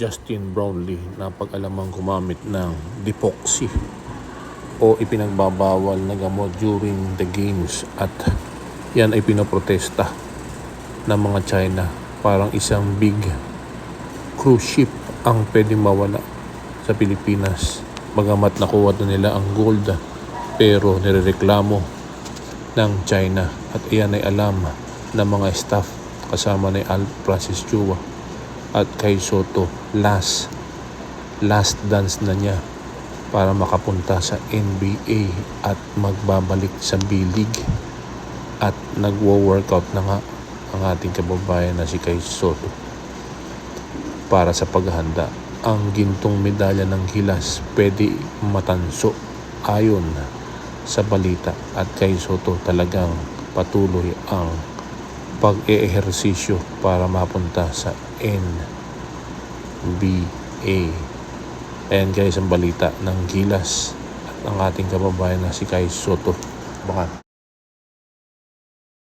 Justin Brownlee na pag-alamang gumamit ng Dipoxy o ipinagbabawal na gamot during the games at yan ay pinoprotesta ng mga China. Parang isang big cruise ship ang pwedeng mawala sa Pilipinas. Bagamat nakuha na nila ang gold pero nirereklamo ng China. At iyan ay alam ng mga staff kasama ni Al Francis Chua at kay Soto last last dance na niya para makapunta sa NBA at magbabalik sa bilig at nagwo-workout na nga ang ating kababayan na si Kay Soto para sa paghahanda. Ang gintong medalya ng Gilas pwede matanso ayon sa balita at kay Soto talagang patuloy ang pag-eehersisyo para mapunta sa NBA. Ayan guys ang balita ng Gilas at ang ating kababayan na si Kai Soto. Baka